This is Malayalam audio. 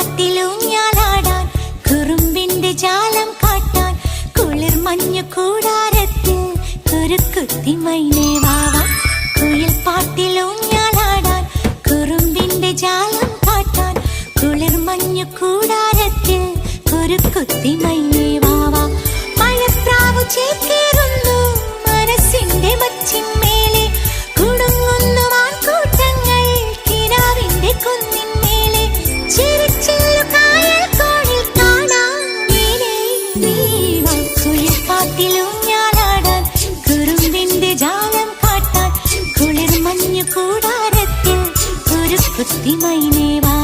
പാട്ടിലൂഞ്ഞാലാടാൻ കുറുമ്പിന്റെ ജാലം കാട്ടാൻ കുളിർ മഞ്ഞു കൂടാരത്തിൽ കുരുക്കുത്തി മൈനേ വാവ കുയിൽ പാട്ടിലൂഞ്ഞാലാടാൻ കുറുമ്പിന്റെ ജാലം കാട്ടാൻ കുളിർ മഞ്ഞു കൂടാരത്തിൽ കുരുക്കുത്തി മൈനേ कुछ थी महीने बाद